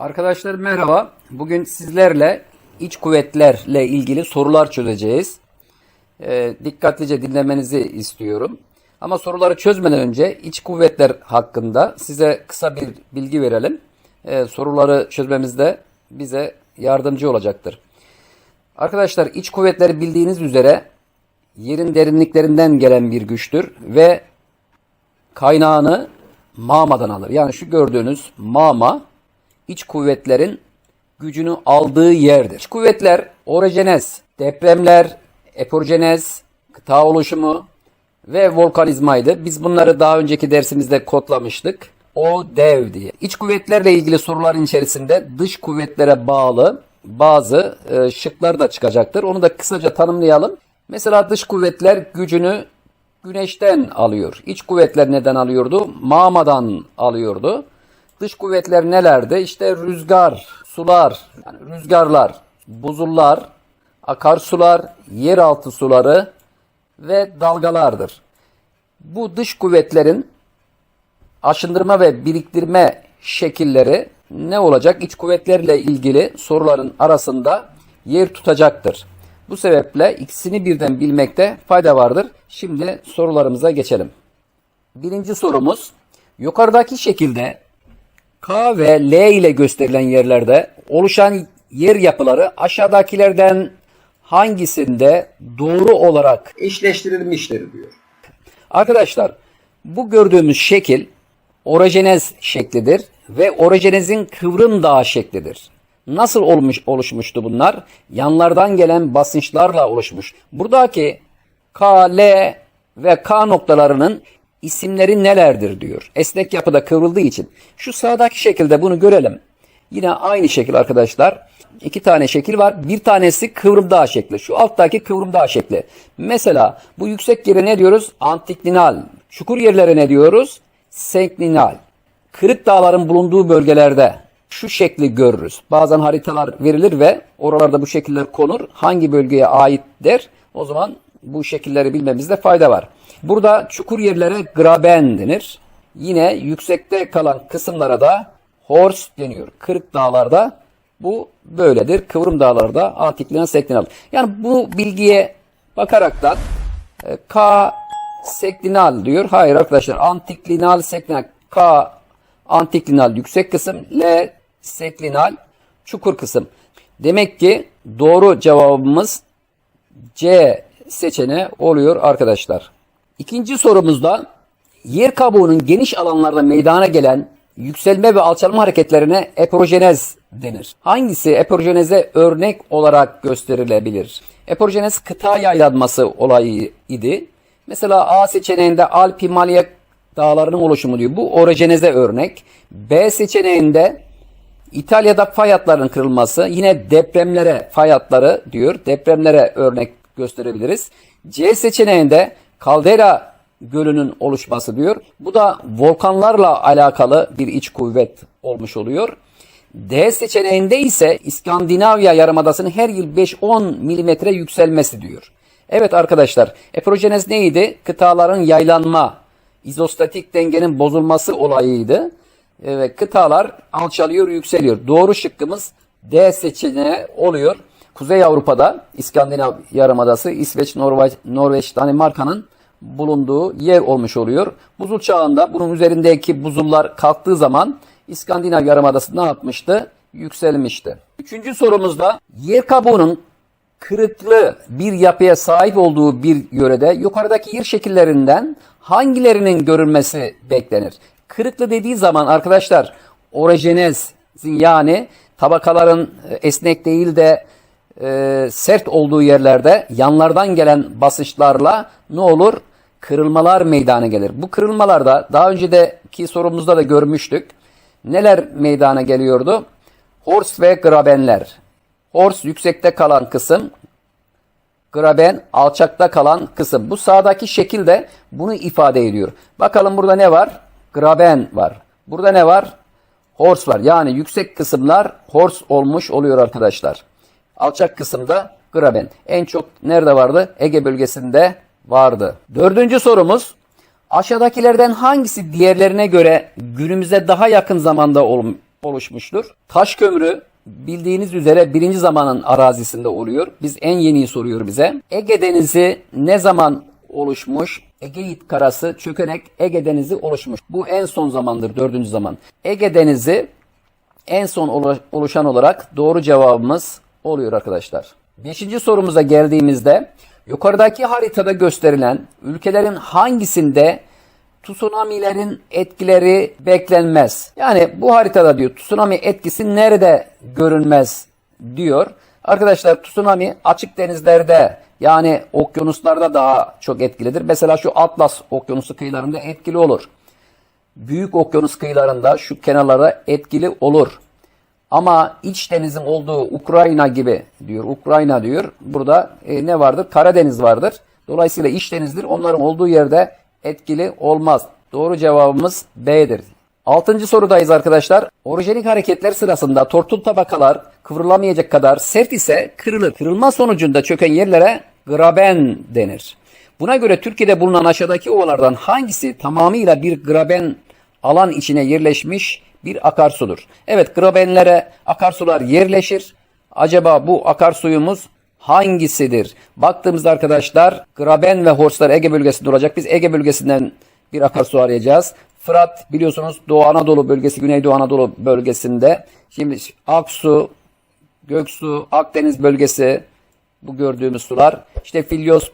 Arkadaşlar merhaba. Bugün sizlerle iç kuvvetlerle ilgili sorular çözeceğiz. Ee, dikkatlice dinlemenizi istiyorum. Ama soruları çözmeden önce iç kuvvetler hakkında size kısa bir bilgi verelim. Ee, soruları çözmemizde bize yardımcı olacaktır. Arkadaşlar iç kuvvetleri bildiğiniz üzere yerin derinliklerinden gelen bir güçtür ve kaynağını mağmadan alır. Yani şu gördüğünüz mağma iç kuvvetlerin gücünü aldığı yerdir. İç kuvvetler orojenez, depremler, epirojenez, kıta oluşumu ve volkanizmaydı. Biz bunları daha önceki dersimizde kodlamıştık. O dev diye. İç kuvvetlerle ilgili soruların içerisinde dış kuvvetlere bağlı bazı e, şıklar da çıkacaktır. Onu da kısaca tanımlayalım. Mesela dış kuvvetler gücünü güneşten alıyor. İç kuvvetler neden alıyordu? Mağmadan alıyordu. Dış kuvvetler nelerdi? İşte rüzgar, sular, yani rüzgarlar, buzullar, akarsular, yeraltı suları ve dalgalardır. Bu dış kuvvetlerin aşındırma ve biriktirme şekilleri ne olacak? İç kuvvetlerle ilgili soruların arasında yer tutacaktır. Bu sebeple ikisini birden bilmekte fayda vardır. Şimdi sorularımıza geçelim. Birinci sorumuz yukarıdaki şekilde K ve L ile gösterilen yerlerde oluşan yer yapıları aşağıdakilerden hangisinde doğru olarak eşleştirilmiştir diyor. Arkadaşlar bu gördüğümüz şekil orojenez şeklidir ve orojenezin kıvrım dağı şeklidir. Nasıl olmuş oluşmuştu bunlar? Yanlardan gelen basınçlarla oluşmuş. Buradaki K, L ve K noktalarının isimleri nelerdir diyor. Esnek yapıda kıvrıldığı için. Şu sağdaki şekilde bunu görelim. Yine aynı şekil arkadaşlar. İki tane şekil var. Bir tanesi kıvrım dağ şekli. Şu alttaki kıvrım dağ şekli. Mesela bu yüksek yere ne diyoruz? Antiklinal. Çukur yerlere ne diyoruz? Senklinal. Kırık dağların bulunduğu bölgelerde şu şekli görürüz. Bazen haritalar verilir ve oralarda bu şekiller konur. Hangi bölgeye ait der. O zaman bu şekilleri bilmemizde fayda var. Burada çukur yerlere graben denir. Yine yüksekte kalan kısımlara da hors deniyor. Kırık dağlarda bu böyledir. Kıvrım dağlarda antiklinal seklinal. Yani bu bilgiye bakaraktan e, K seklinal diyor. Hayır arkadaşlar antiklinal seklinal K antiklinal yüksek kısım L seklinal çukur kısım. Demek ki doğru cevabımız C seçeneği oluyor arkadaşlar. İkinci sorumuzda yer kabuğunun geniş alanlarda meydana gelen yükselme ve alçalma hareketlerine epirojenez denir. Hangisi epirojeneze örnek olarak gösterilebilir? Epirojenez kıta yaylanması olayı idi. Mesela A seçeneğinde Alp Himalaya dağlarının oluşumu diyor. Bu orojeneze örnek. B seçeneğinde İtalya'da fay hatlarının kırılması yine depremlere fay hatları diyor. Depremlere örnek gösterebiliriz. C seçeneğinde kaldera gölünün oluşması diyor. Bu da volkanlarla alakalı bir iç kuvvet olmuş oluyor. D seçeneğinde ise İskandinavya yarımadasının her yıl 5-10 milimetre yükselmesi diyor. Evet arkadaşlar, epirojenez neydi? Kıtaların yaylanma, izostatik dengenin bozulması olayıydı. Ve kıtalar alçalıyor, yükseliyor. Doğru şıkkımız D seçeneği oluyor. Kuzey Avrupa'da İskandinav Yarımadası, İsveç, Norveç, Norveç, Danimarka'nın bulunduğu yer olmuş oluyor. Buzul çağında bunun üzerindeki buzullar kalktığı zaman İskandinav Yarımadası ne yapmıştı? Yükselmişti. Üçüncü sorumuzda yer kabuğunun kırıklı bir yapıya sahip olduğu bir yörede yukarıdaki yer şekillerinden hangilerinin görülmesi beklenir? Kırıklı dediği zaman arkadaşlar orojenezin yani tabakaların esnek değil de e, sert olduğu yerlerde yanlardan gelen basınçlarla ne olur? Kırılmalar meydana gelir. Bu kırılmalarda daha önceki sorumuzda da görmüştük. Neler meydana geliyordu? Hors ve grabenler. Hors yüksekte kalan kısım, graben alçakta kalan kısım. Bu sağdaki şekil de bunu ifade ediyor. Bakalım burada ne var? Graben var. Burada ne var? Hors var. Yani yüksek kısımlar hors olmuş oluyor arkadaşlar. Alçak kısımda graben. En çok nerede vardı? Ege bölgesinde vardı. Dördüncü sorumuz. Aşağıdakilerden hangisi diğerlerine göre günümüze daha yakın zamanda ol- oluşmuştur. Taş kömürü bildiğiniz üzere birinci zamanın arazisinde oluyor. Biz en yeniyi soruyor bize. Ege Denizi ne zaman oluşmuş? Egeit karası çökerek Ege Denizi oluşmuş. Bu en son zamandır, dördüncü zaman. Ege Denizi en son olu- oluşan olarak doğru cevabımız oluyor arkadaşlar. Beşinci sorumuza geldiğimizde yukarıdaki haritada gösterilen ülkelerin hangisinde tsunamilerin etkileri beklenmez. Yani bu haritada diyor tsunami etkisi nerede görünmez diyor. Arkadaşlar tsunami açık denizlerde yani okyanuslarda daha çok etkilidir. Mesela şu Atlas okyanusu kıyılarında etkili olur. Büyük okyanus kıyılarında şu kenarlara etkili olur. Ama iç denizin olduğu Ukrayna gibi diyor. Ukrayna diyor. Burada e, ne vardır? Karadeniz vardır. Dolayısıyla iç denizdir. Onların olduğu yerde etkili olmaz. Doğru cevabımız B'dir. Altıncı sorudayız arkadaşlar. Orijenik hareketler sırasında tortul tabakalar kıvrılamayacak kadar sert ise kırılır. Kırılma sonucunda çöken yerlere graben denir. Buna göre Türkiye'de bulunan aşağıdaki ovalardan hangisi tamamıyla bir graben alan içine yerleşmiş bir akarsudur? Evet grabenlere akarsular yerleşir. Acaba bu akarsuyumuz hangisidir? Baktığımızda arkadaşlar Graben ve Horslar Ege bölgesinde olacak. Biz Ege bölgesinden bir akarsu arayacağız. Fırat biliyorsunuz Doğu Anadolu bölgesi, Güneydoğu Anadolu bölgesinde. Şimdi Aksu, Göksu, Akdeniz bölgesi bu gördüğümüz sular. İşte Filyos,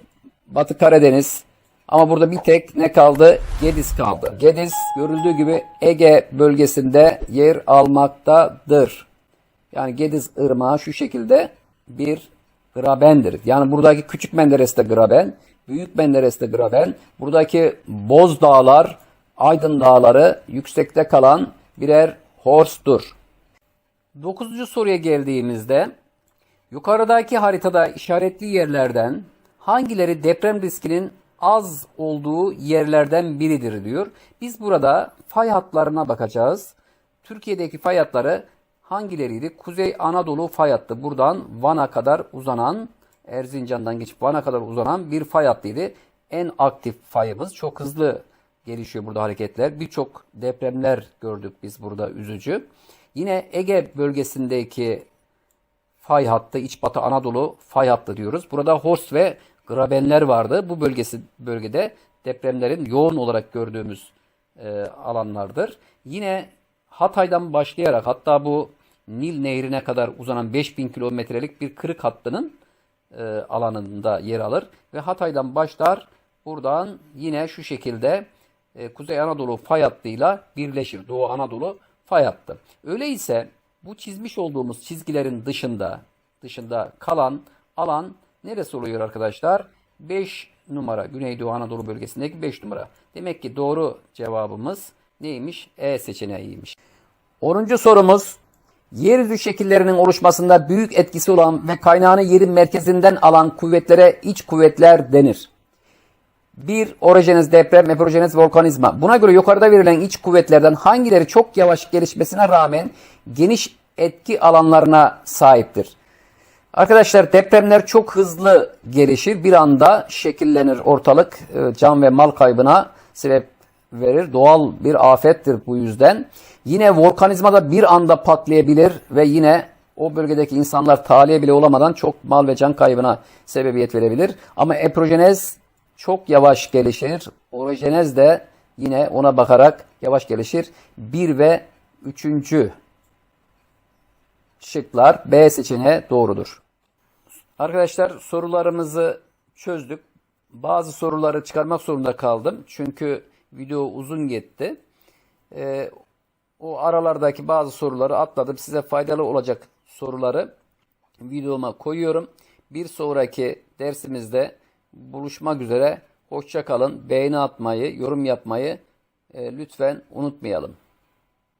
Batı Karadeniz. Ama burada bir tek ne kaldı? Gediz kaldı. Gediz görüldüğü gibi Ege bölgesinde yer almaktadır. Yani Gediz Irmağı şu şekilde bir grabendir. Yani buradaki Küçük Menderes de graben, Büyük Menderes de graben. Buradaki Boz Dağlar, Aydın Dağları yüksekte kalan birer horstur. Dokuzuncu soruya geldiğimizde yukarıdaki haritada işaretli yerlerden hangileri deprem riskinin az olduğu yerlerden biridir diyor. Biz burada fay hatlarına bakacağız. Türkiye'deki fay hatları hangileriydi? Kuzey Anadolu fay hattı. Buradan Van'a kadar uzanan, Erzincan'dan geçip Van'a kadar uzanan bir fay hattıydı. En aktif fayımız. Çok hızlı gelişiyor burada hareketler. Birçok depremler gördük biz burada üzücü. Yine Ege bölgesindeki fay hattı, İç Batı Anadolu fay hattı diyoruz. Burada Hors ve Grabenler vardı. Bu bölgesi bölgede depremlerin yoğun olarak gördüğümüz e, alanlardır. Yine Hatay'dan başlayarak hatta bu Nil Nehri'ne kadar uzanan 5000 kilometrelik bir kırık hattının e, alanında yer alır ve Hatay'dan başlar buradan yine şu şekilde e, Kuzey Anadolu fay hattıyla birleşir. Doğu Anadolu fay hattı. Öyleyse bu çizmiş olduğumuz çizgilerin dışında dışında kalan alan neresi oluyor arkadaşlar? 5 numara Güneydoğu Anadolu bölgesindeki 5 numara. Demek ki doğru cevabımız neymiş? E seçeneğiymiş. 10. sorumuz Yeryüzü şekillerinin oluşmasında büyük etkisi olan ve kaynağını yerin merkezinden alan kuvvetlere iç kuvvetler denir. 1. Orojeniz deprem, eporojeniz volkanizma. Buna göre yukarıda verilen iç kuvvetlerden hangileri çok yavaş gelişmesine rağmen geniş etki alanlarına sahiptir? Arkadaşlar depremler çok hızlı gelişir. Bir anda şekillenir ortalık. e, Can ve mal kaybına sebep verir. Doğal bir afettir bu yüzden. Yine volkanizma da bir anda patlayabilir ve yine o bölgedeki insanlar tahliye bile olamadan çok mal ve can kaybına sebebiyet verebilir. Ama eprojenez çok yavaş gelişir. Orojenez de yine ona bakarak yavaş gelişir. 1 ve 3. şıklar B seçeneği doğrudur. Arkadaşlar sorularımızı çözdük. Bazı soruları çıkarmak zorunda kaldım. Çünkü video uzun gitti. Ee, o aralardaki bazı soruları atladım. Size faydalı olacak soruları videoma koyuyorum. Bir sonraki dersimizde buluşmak üzere. Hoşça kalın. Beğeni atmayı, yorum yapmayı e, lütfen unutmayalım.